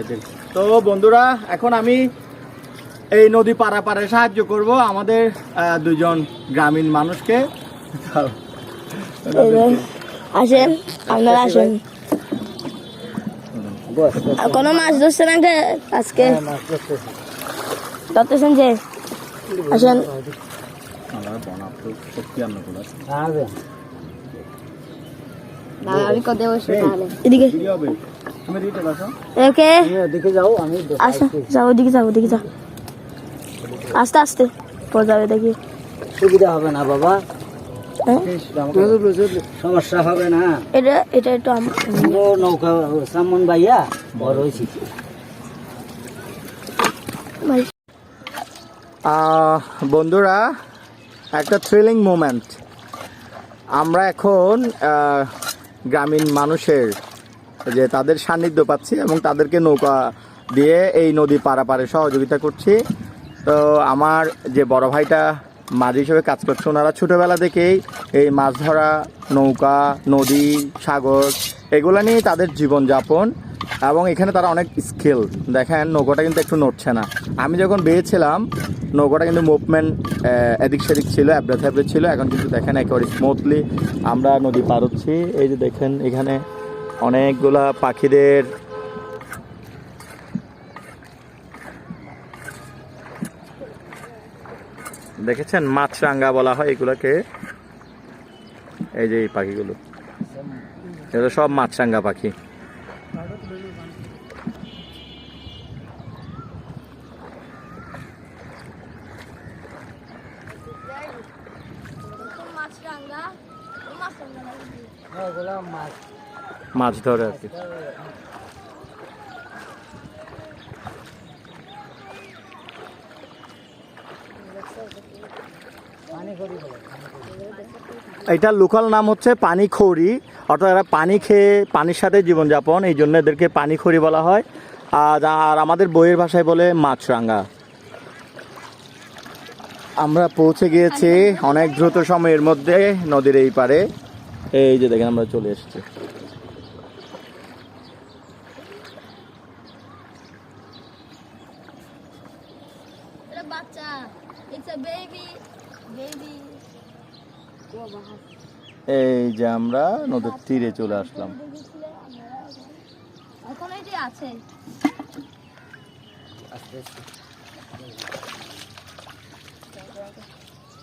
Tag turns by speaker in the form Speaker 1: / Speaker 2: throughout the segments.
Speaker 1: ভাইদের তো বন্ধুরা এখন আমি এই নদী পারাপারে সাহায্য করব আমাদের দুজন গ্রামীণ মানুষকে।
Speaker 2: আসেন আপনারা আসেন। কোনো মাছ ধরছেন আগে আজকে? ধরতেছেন যে? আসেন। আমি কত বসে এদিকে।
Speaker 1: তুমি রিটেল আসো।
Speaker 2: ওকে।
Speaker 3: দেখে যাও আমি
Speaker 2: আসো। যাও ওদিকে যাও ওদিকে যাও। আস্তে আস্তে। যাবে দেখি।
Speaker 3: সুবিধা হবে না বাবা।
Speaker 2: হ্যাঁ?
Speaker 3: সমস্যা হবে না।
Speaker 2: এটা এটা একটু
Speaker 3: নৌকা সামন ভাইয়া বড় হয়েছি।
Speaker 2: ভাই,
Speaker 1: বন্ধুরা একটা থ্রিলিং মোমেন্ট আমরা এখন আহ, গ্রামীণ মানুষের যে তাদের সান্নিধ্য পাচ্ছি এবং তাদেরকে নৌকা দিয়ে এই নদী পারাপারে সহযোগিতা করছি। তো আমার যে বড় ভাইটা মাঝি হিসেবে কাজ করছে, ওনারা ছোটোবেলা থেকেই এই মাছ ধরা, নৌকা, নদী, সাগর এগুলো নিয়ে তাদের জীবনযাপন এবং এখানে তারা অনেক স্কিল দেখেন, নৌকাটা কিন্তু একটু নড়ছে না। আমি যখন বেয়েছিলাম, নৌকাটা কিন্তু মুভমেন্ট এদিক সেদিক ছিল অ্যাবড়ে থ্যাবড়ে ছিল। এখন কিন্তু দেখেন একেবারে স্মুথলি আমরা নদী পার হচ্ছি। এই যে দেখেন, এখানে অনেকগুলা পাখিদের দেখেছেন? মাছরাঙ্গা বলা হয় এগুলোকে। এই যে এই পাখিগুলো। এগুলো সব মাছরাঙ্গা পাখি। মাছ ধরে আর কি। এটার লোকাল নাম হচ্ছে পানিখড়ি, অর্থাৎ এরা পানি খেয়ে পানির সাথে জীবনযাপন, এই জন্য এদেরকে পানিখড়ি বলা হয়। আর আর আমাদের বইয়ের ভাষায় বলে মাছরাঙ্গা আমরা পৌঁছে গিয়েছি অনেক দ্রুত সময়ের মধ্যে নদীর এই পারে। এই যে দেখেন, আমরা চলে এসেছি।
Speaker 2: বাচ্চা। ইটস আ বেবি বেবি
Speaker 1: এই যে আমরা নদীর তীরে চলে আসলাম।
Speaker 2: এখন এই যে আছে।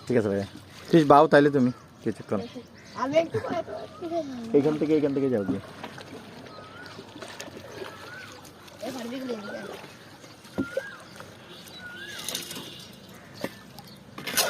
Speaker 1: ঠিক আছে ভাইয়া। ফিস বাও তাইলে তুমি। কিছুক্ষণ এইখান থেকে এইখান থেকে যাও গিয়ে।